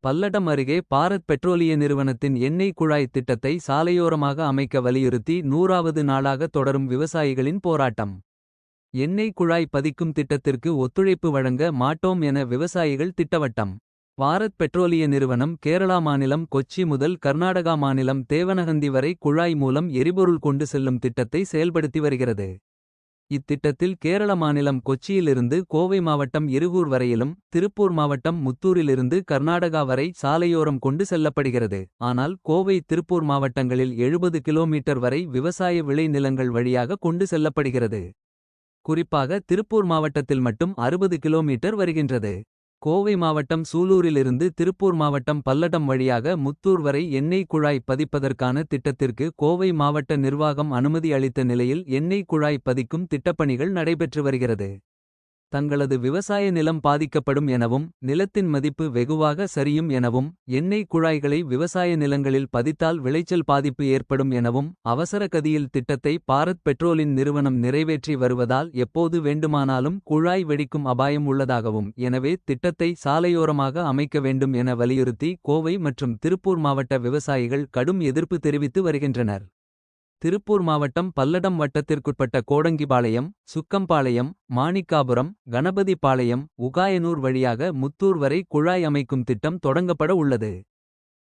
பல்லடம் அருகே பாரத் பெட்ரோலிய நிறுவனத்தின் எண்ணெய் குழாய் திட்டத்தை சாலையோரமாக அமைக்க வலியுறுத்தி நூறாவது நாளாக தொடரும் விவசாயிகளின் போராட்டம். எண்ணெய் குழாய் பதிக்கும் திட்டத்திற்கு ஒத்துழைப்பு வழங்க மாட்டோம் என விவசாயிகள் திட்டவட்டம். பாரத் பெட்ரோலிய நிறுவனம் கேரளா மாநிலம் கொச்சி முதல் கர்நாடகா மாநிலம் தேவனகந்தி வரை குழாய் மூலம் எரிபொருள் கொண்டு செல்லும் திட்டத்தை செயல்படுத்தி வருகிறது. இத்திட்டத்தில் கேரள மாநிலம் கொச்சியிலிருந்து கோவை மாவட்டம் இருகூர் வரையிலும் திருப்பூர் மாவட்டம் முத்தூரிலிருந்து கர்நாடகா வரை சாலையோரம் கொண்டு செல்லப்படுகிறது ஆனால் கோவை திருப்பூர் மாவட்டங்களில் 70 கிலோமீட்டர் வரை விவசாய விளைநிலங்கள் வழியாக கொண்டு செல்லப்படுகிறது. குறிப்பாக திருப்பூர் மாவட்டத்தில் மட்டும் 60 கிலோமீட்டர் வருகின்றது. கோவை மாவட்டம் சூலூரிலிருந்து திருப்பூர் மாவட்டம் பல்லடம் வழியாக முத்தூர் வரை எண்ணெய் குழாய் பதிப்பதற்கான திட்டத்திற்கு கோவை மாவட்ட நிர்வாகம் அனுமதி அளித்த நிலையில் எண்ணெய் குழாய் பதிக்கும் திட்டப்பணிகள் நடைபெற்று வருகிறது. தங்களது விவசாய நிலம் பாதிக்கப்படும் எனவும் நிலத்தின் மதிப்பு வெகுவாக சரியும் எனவும் எண்ணெய் குழாய்களை விவசாய நிலங்களில் பதித்தால் விளைச்சல் பாதிப்பு ஏற்படும் எனவும் அவசர கதியில் திட்டத்தை பாரத் பெட்ரோலின் நிறுவனம் நிறைவேற்றி வருவதால் எப்போது வேண்டுமானாலும் குழாய் வெடிக்கும் அபாயம் உள்ளதாகவும் எனவே திட்டத்தை சாலையோரமாக அமைக்க வேண்டும் என வலியுறுத்தி கோவை மற்றும் திருப்பூர் மாவட்ட விவசாயிகள் கடும் எதிர்ப்பு தெரிவித்து வருகின்றனர். திருப்பூர் மாவட்டம் பல்லடம் வட்டத்திற்குட்பட்ட கோடங்கிபாளையம் சுக்கம்பாளையம் மாணிக்காபுரம் கணபதிபாளையம் உகாயனூர் வழியாக முத்தூர் வரை குழாய் அமைக்கும் திட்டம் தொடங்கப்பட உள்ளது.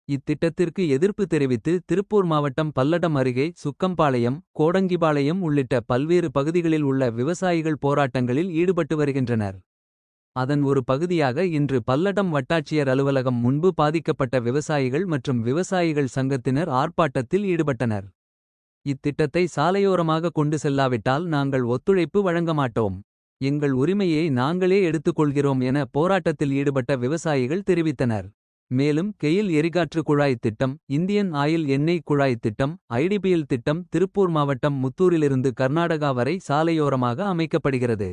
இத்திட்டத்திற்கு எதிர்ப்பு தெரிவித்து திருப்பூர் மாவட்டம் பல்லடம் அருகே சுக்கம்பாளையம் கோடங்கிபாளையம் உள்ளிட்ட பல்வேறு பகுதிகளில் உள்ள விவசாயிகள் போராட்டங்களில் ஈடுபட்டு வருகின்றனர். அதன் ஒரு பகுதியாக இன்று பல்லடம் வட்டாட்சியர் அலுவலகம் முன்பு பாதிக்கப்பட்ட விவசாயிகள் மற்றும் விவசாயிகள் சங்கத்தினர் ஆர்ப்பாட்டத்தில் ஈடுபட்டனர். இத்திட்டத்தை சாலையோரமாக கொண்டு செல்லாவிட்டால் நாங்கள் ஒத்துழைப்பு வழங்க மாட்டோம். எங்கள் உரிமையை நாங்களே எடுத்துக்கொள்கிறோம் என போராட்டத்தில் ஈடுபட்ட விவசாயிகள் தெரிவித்தனர். மேலும் கெயில் எரிகாற்று குழாய் திட்டம் இந்தியன் ஆயில் எண்ணெய் குழாய் திட்டம் ஐடிபிஎல் திட்டம் திருப்பூர் மாவட்டம் முத்தூரிலிருந்து கர்நாடகா வரை சாலையோரமாக அமைக்கப்படுகிறது.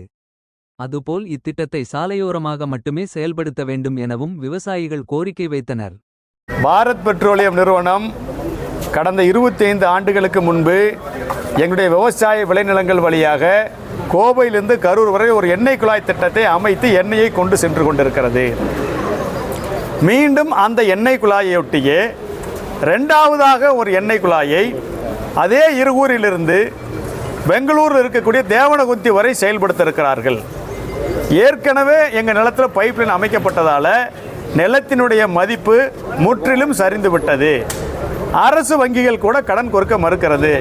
அதுபோல் இத்திட்டத்தை சாலையோரமாக மட்டுமே செயல்படுத்த வேண்டும் எனவும் விவசாயிகள் கோரிக்கை வைத்தனர். பாரத் பெட்ரோலியம் நிறுவனம் கடந்த 25 ஆண்டுகளுக்கு முன்பு எங்களுடைய விவசாய விளைநிலங்கள் வழியாக கோவையிலிருந்து கரூர் வரை ஒரு எண்ணெய் குழாய் திட்டத்தை அமைத்து எண்ணெயை கொண்டு சென்று கொண்டிருக்கிறது. மீண்டும் அந்த எண்ணெய் குழாயையொட்டியே ரெண்டாவதாக ஒரு எண்ணெய் குழாயை அதே இருகூரிலிருந்து பெங்களூரில் இருக்கக்கூடிய தேவனகுந்தி வரை செயல்படுத்த இருக்கிறார்கள் ஏற்கனவே எங்கள் நிலத்தில் பைப்லைன் அமைக்கப்பட்டதால் நிலத்தினுடைய மதிப்பு முற்றிலும் சரிந்து விட்டது அரசு வங்கிகள் கூட கடன் கொடுக்க மறுக்கிறது.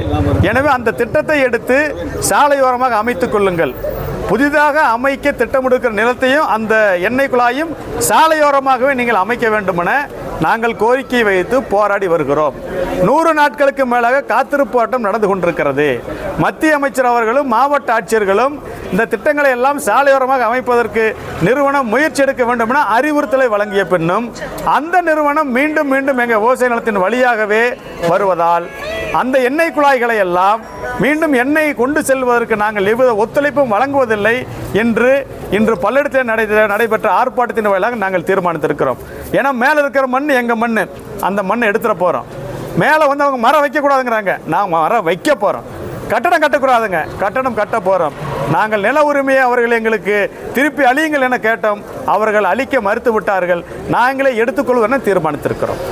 எனவே அந்த திட்டத்தை எடுத்து சாலையோரமாக அமைத்துக் கொள்ளுங்கள். புதிதாக அமைக்க திட்டமிடுக்கிற நிலத்தையும் அந்த எண்ணெய் குழாயும் சாலையோரமாகவே நீங்கள் அமைக்க வேண்டுமென நாங்கள் கோரிக்கை வைத்து போராடி வருகிறோம். நூறு நாட்களுக்கு மேலாக காத்திருப்பு ஆட்டம் நடந்து கொண்டிருக்கிறது. மத்திய அமைச்சர் அவர்களும் மாவட்ட ஆட்சியர்களும் இந்த திட்டங்களை எல்லாம் சாலையோரமாக அமைப்பதற்கு நிறுவனம் முயற்சி எடுக்க வேண்டும் என அறிவுறுத்தலை வழங்கிய பின்னும் அந்த நிறுவனம் மீண்டும் மீண்டும் எங்கள் விவசாய நிலத்தின் வழியாகவே வருவதால் அந்த எண்ணெய் குழாய்களை எல்லாம் மீண்டும் எண்ணெய் கொண்டு செல்வதற்கு நாங்கள் எவ்வித ஒத்துழைப்பும் வழங்குவதில்லை என்று இன்று பல்லடத்தில் நடை நடைபெற்ற ஆர்ப்பாட்டத்தின் வாயிலாக நாங்கள் தீர்மானித்திருக்கிறோம். ஏன்னா மேலே இருக்கிற மண் எங்கள் மண்? அந்த மண்ணை எடுத்துட போகிறோம் மேலே வந்து அவங்க மரம் வைக்கக்கூடாதுங்கிறாங்க. நான் மரம் வைக்க போகிறோம் கட்டடம் கட்டக்கூடாதுங்க. கட்டடம் கட்ட போகிறோம் நாங்கள் நில உரிமையை அவர்கள் எங்களுக்கு திருப்பி அழியுங்கள் என கேட்டோம். அவர்கள் அழிக்க மறுத்து விட்டார்கள். நாங்களே எடுத்துக்கொள்வோம் என தீர்மானித்திருக்கிறோம்.